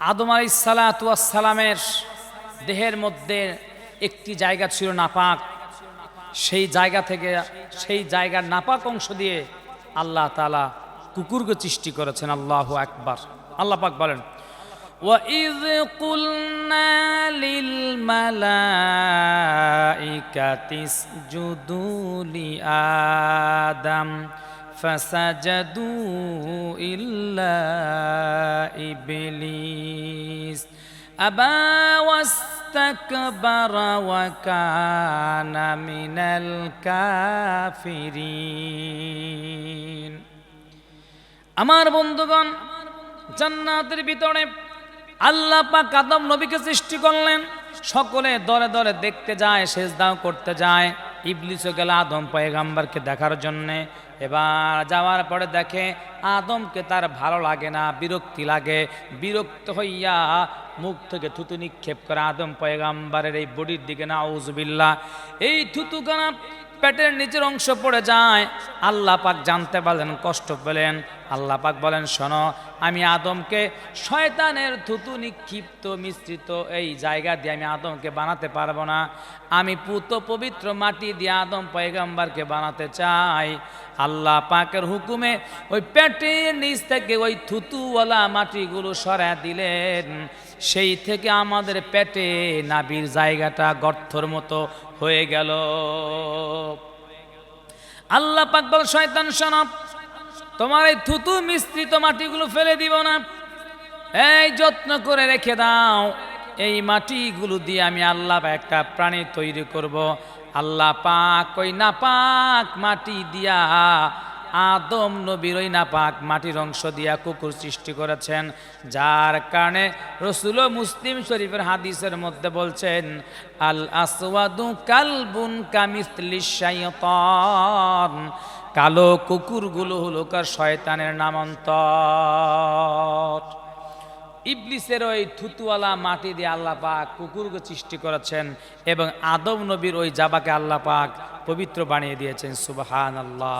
আদম আলাই সালামের দেহের মধ্যে একটি জায়গা ছিল নাপাক সেই জায়গা থেকে সেই জায়গার নাপাক অংশ দিয়ে আল্লাহ তালা কুকুরকে সৃষ্টি করেছেন আল্লাহ একবার আল্লাহ পাক বলেন وَإِذْ قُلْنَا لِلْمَلَائِكَةِ اسْجُدُوا لِآدَمَ فسجدوا إلا إبليس أبى واستكبر وكان من الكافرين আমার বন্ধুগণ জান্নাতের ভিতরে আল্লাহ পাক আদম নবীকে সৃষ্টি করলেন সকলে দরে দরে দেখতে যায় সেজদাও করতে যায় ইবলিসও গেল আদম পয়গাম্বারকে দেখার জন্যে। এবার যাওয়ার পরে দেখে আদমকে তার ভালো লাগে না, বিরক্তি লাগে। বিরক্ত হইয়া মুখ থেকে থুতু নিক্ষেপ করে আদম পয়গাম্বারের এই বডির দিকে না উজবিল্লা এই থুতুখানা পেটের নিচের অংশ পড়ে যায়। আল্লাহ পাক জানতে পারলেন, কষ্ট পেলেন। আল্লাহ পাক বলেন, শোনো, আমি আদমকে শয়তানের থুতু নিক্ষিপ্ত মিশ্রিত এই জায়গা দিয়ে আমি আদমকে বানাতে পারব না। আমি পুত পবিত্র মাটি দিয়ে আদম পয়গাম্বারকে বানাতে চাই। আল্লাহ পাকের হুকুমে ওই পেটের নিচ থেকে ওই থুতুওয়ালা মাটিগুলো সরা দিলেন। সেই থেকে আমাদের পেটে নাবির জায়গাটা গর্থর মতো হয়ে গেল। আল্লাহ পাক বল শয়তান সনব তোমার এই থুতু মিশ্রিত মাটিগুলো ফেলে দিব না। এই যত্ন করে রেখে দাও। এই মাটিগুলো দিয়ে আমি আল্লাহ একটা প্রাণী তৈরি করব। আল্লাহ পাক ওই না পাক মাটি দিয়া আদম নবীর ওই নাপাক মাটির অংশ দিয়া কুকুর সৃষ্টি করেছেন। যার কারণে রসুল মুসলিম শরীফের হাদিসের মধ্যে বলছেন, আল আসওয়াদু কালবুন কামিসলি শাইতান। কালো কুকুরগুলো হলো কার শয়তানের নামান্তর। ইবলিসের ওই থুতুওয়ালা মাটি দিয়ে আল্লাহ পাক কুকুরকে সৃষ্টি করেছেন এবং আদম নবীর ওই জাবাকে আল্লাহ পাক পবিত্র বানিয়ে দিয়েছেন সুবাহান আল্লাহ